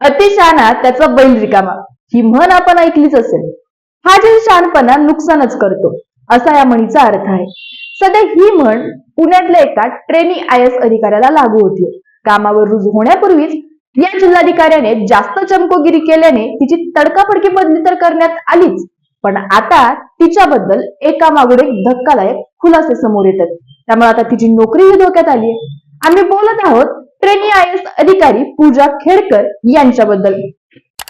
अतिशहाणा त्याचा बैल रिकामा. ही म्हण आपण ऐकलीच असेल. हा जे शहाणपणा नुकसानच करतो असा या म्हणीचा अर्थ आहे. सध्या ही म्हण पुण्यातल्या एका ट्रेनी आय एस अधिकाऱ्याला लागू होती. कामावर रुजू होण्यापूर्वीच या जिल्हाधिकाऱ्याने जास्त चमकोगिरी केल्याने तिची तडकाफडकी बदली तर करण्यात आलीच. पण आता तिच्याबद्दल एका मागून एक धक्कादायक खुलासे समोर येतात. त्यामुळे आता तिची नोकरीही धोक्यात आली आम्ही बोलत आहोत ट्रेनी आय एस अधिकारी पूजा खेडकर यांच्याबद्दल.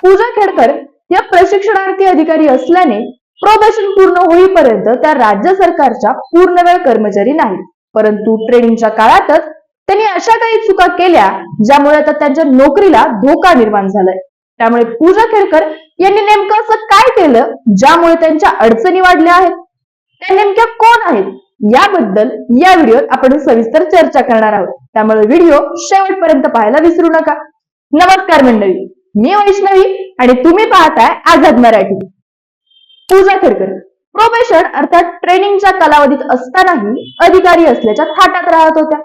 पूजा खेडकर या प्रशिक्षणार्थी अधिकारी असल्याने प्रोबेशन पूर्ण होईपर्यंत त्या राज्य सरकारच्या पूर्णवेळ कर्मचारी नाही परंतु ट्रेनिंगच्या काळातच त्यांनी अशा काही चुका केल्या ज्यामुळे आता त्यांच्या नोकरीला धोका निर्माण झालाय. त्यामुळे पूजा खेडकर यांनी नेमकं असं काय केलं ज्यामुळे त्यांच्या अडचणी वाढल्या आहेत? त्या नेमक्या कोण आहेत? याबद्दल या व्हिडिओत आपण सविस्तर चर्चा करणार आहोत. त्यामुळे व्हिडिओ शेवटपर्यंत पाहायला विसरू नका. नमस्कार मंडळी मी वैष्णवी आणि तुम्ही पाहताय आझाद मराठी. पूजा खेडकर प्रोबेशन अर्थात ट्रेनिंगच्या कालावधीत असतानाही अधिकारी असल्याच्या थाटात राहत होत्या.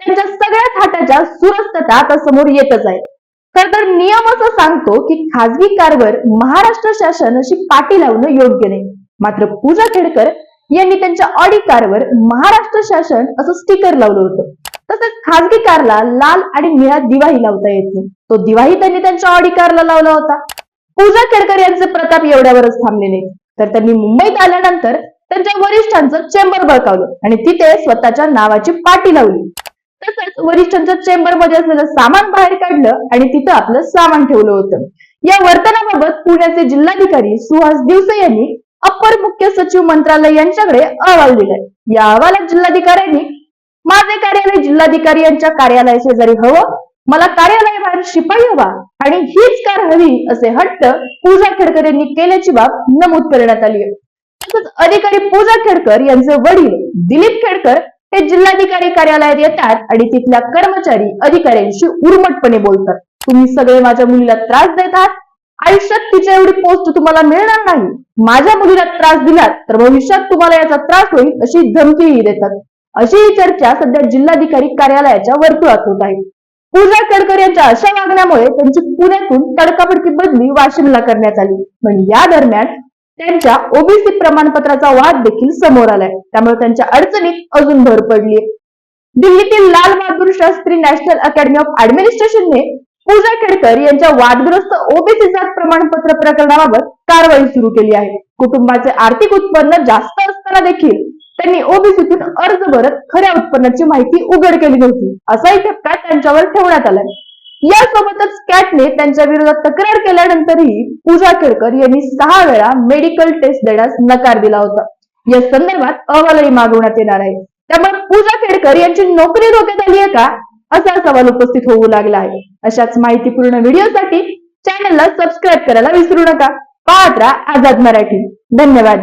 त्यांच्या सगळ्या थाटाच्या सुरस्तता आता समोर येतच आहे. खर तर नियम असं सांगतो की खासगी कारवर महाराष्ट्र शासन अशी पाठी लावणं योग्य नाही. मात्र पूजा खेडकर यांनी त्यांच्या ऑडी कारवर महाराष्ट्र शासन असं स्टिकर लावलं होतं. तसंच खासगी कारला लाल आणि निळा दिवाही लावता येत नाही. तो दिवाही त्यांनी त्यांच्या ऑडी कारला लावला होता. पूजा खेडकर यांचे प्रताप एवढ्यावरच थांबले नाही तर त्यांनी मुंबईत आल्यानंतर त्यांच्या वरिष्ठांचं चेंबर बळकावलं आणि तिथे स्वतःच्या नावाची पाटी लावली. तसंच वरिष्ठांच्या चेंबरमध्ये असलेलं सामान बाहेर काढलं आणि तिथं आपलं सामान ठेवलं होतं. या वर्तनाबाबत पुण्याचे जिल्हाधिकारी सुहास दिवसे यांनी अपर मुख्य सचिव मंत्रालय यांच्याकडे अहवाल दिलाय. या अहवालात जिल्हाधिकाऱ्यांनी माझे कार्यालय जिल्हाधिकारी यांच्या कार्यालयाचे शेजारी हवं. मला कार्यालयाबाहेर शिपाई हवा आणि हीच कार हवी असे हट्ट पूजा खेडकर यांनी केल्याची बाब नमूद करण्यात आली आहे. तसंच अधिकारी पूजा खेडकर यांचे वडील दिलीप खेडकर हे जिल्हाधिकारी कार्यालयात येतात आणि तिथल्या कर्मचारी अधिकाऱ्यांशी उर्मटपणे बोलतात. तुम्ही सगळे माझ्या मुलीला त्रास देतात. आयुष्यात तिच्या एवढी पोस्ट तुम्हाला मिळणार नाही. माझ्या मुलीला त्रास दिलात तर भविष्यात तुम्हाला याचा त्रास होईल अशी धमकीही देतात. अशी ही चर्चा सध्या जिल्हाधिकारी कार्यालयाच्या वर्तुळात होत आहे. पूजा कडकर यांच्या अशा वागण्यामुळे त्यांची पुण्यातून तडकाफडकी बदली वाशिमला करण्यात आली. पण या दरम्यान त्यांच्या ओबीसी प्रमाणपत्राचा वाद देखील समोर आलाय. त्यामुळे त्यांच्या अडचणीत अजून भर पडली दिल्लीतील Lal Bahadur Shastri National Academy of ऍडमिनिस्ट्रेशनने Pooja Kedkar यांच्या वादग्रस्त ओबीसी जात प्रमाणपत्र प्रकरणाबाबत कारवाई सुरू केली आहे. कुटुंबाचे आर्थिक उत्पन्न जास्त असताना देखील त्यांनी ओबीसीतून अर्ज भरत खऱ्या उत्पन्नाची माहिती उघड केली नव्हती. असाही ठपका त्यांच्यावर ठेवण्यात आलाय. यासोबतच कॅटने त्यांच्या विरोधात तक्रार केल्यानंतरही पूजा केळकर यांनी सहा वेळा मेडिकल टेस्ट देण्यास नकार दिला होता. या संदर्भात अहवालही मागवण्यात येणार आहे. त्यामुळे पूजा केळकर यांची नोकरी धोक्यात आली आहे का? असा सवाल उपस्थित होऊ लागला आहे. अशाच माहितीपूर्ण व्हिडिओसाठी चॅनलला सबस्क्राईब करायला विसरू नका. पाहत राहा आझाद मराठी. धन्यवाद.